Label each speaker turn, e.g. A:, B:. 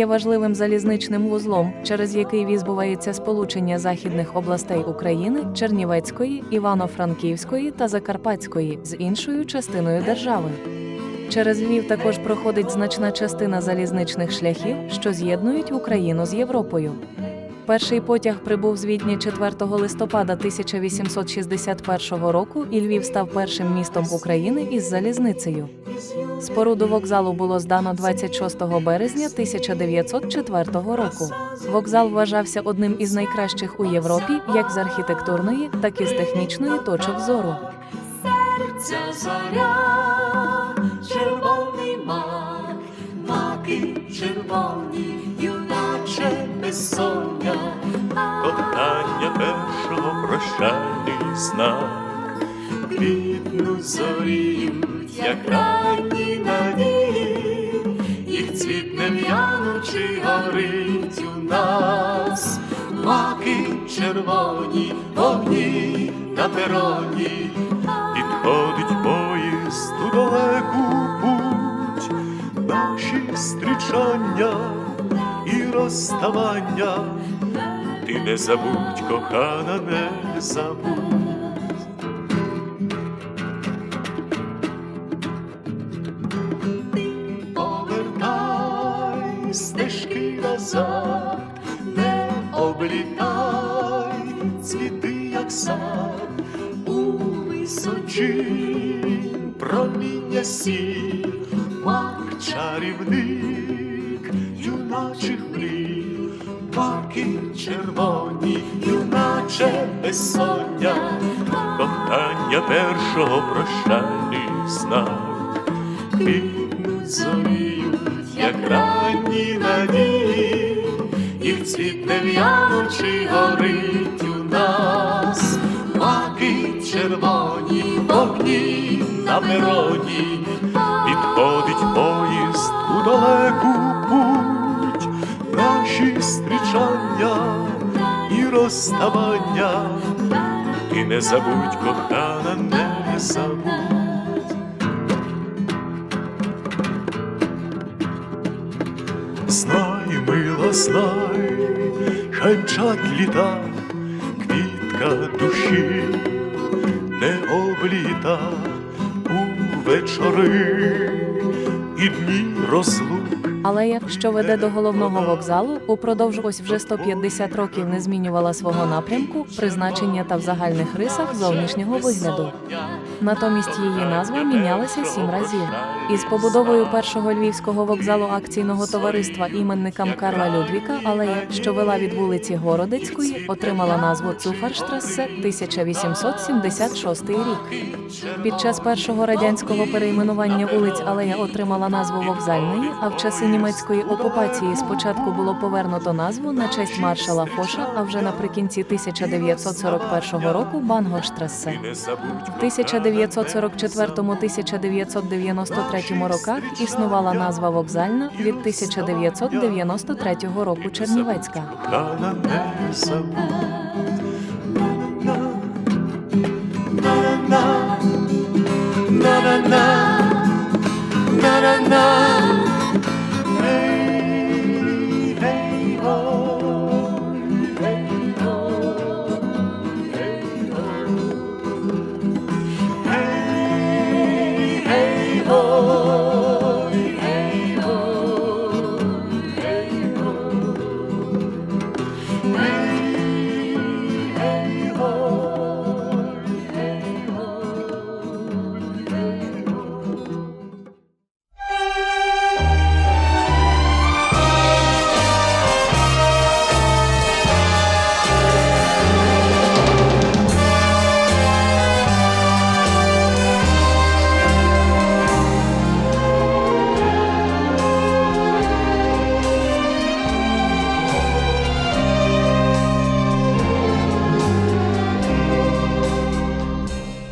A: є важливим залізничним вузлом, через який відбувається сполучення західних областей України, Чернівецької, Івано-Франківської та Закарпатської з іншою частиною держави. Через Львів також проходить значна частина залізничних шляхів, що з'єднують Україну з Європою. Перший потяг прибув з Відня 4 листопада 1861 року, і Львів став першим містом України із залізницею. Споруду вокзалу було здано 26 березня 1904 року. Вокзал вважався одним із найкращих у Європі, як з архітектурної, так і з технічної точок зору.
B: Ця зоря, червоний мак, маки червоні, безсоння,
C: кохання першого прощальний знак.
B: квітну зоріють, як ранні надії, їх цвіт не в'янучи горить у нас, маки червоні, вогні на пероні,
C: Підходить поїзд у далеку путь, наші зустрічання і розставання. Ти не забудь, кохана, не забудь.
B: повертай стежки назад, не облітай цвіти, як сад, у височі проміння сі, мак чарівник, юначих мрій, червоні, юначе безсоння,
C: Кохання першого прощальний знак.
B: Квітнуть зоріють, як ранні надії, їх цвіт не в'янучи горить у нас, маки червоні, вогні на пероні,
C: Підходить поїзд у далеку путь, наші зустрічання і розставання. Ти не забудь, кохана, не забудь. Знай, мила, знай, хай мчать літа, квітка душі не обліта у вечори і дні розлук.
A: Алея, що веде до головного вокзалу, упродовж ось вже 150 років не змінювала свого напрямку, призначення та в загальних рисах зовнішнього вигляду. Натомість її назва мінялася сім разів. Із побудовою першого львівського вокзалу акційного товариства іменникам Карла Людвіка алея, що вела від вулиці Городецької, отримала назву Цуферштрассе 1876 рік. Під час першого радянського перейменування вулиць алея отримала назву вокзальної, а в часи німецької окупації спочатку було повернуто назву на честь маршала Фоша, а вже наприкінці 1941 року Бангоштрассе. 1944-1993 роках існувала назва вокзальна від 1993 року Чернівецька.
C: na na na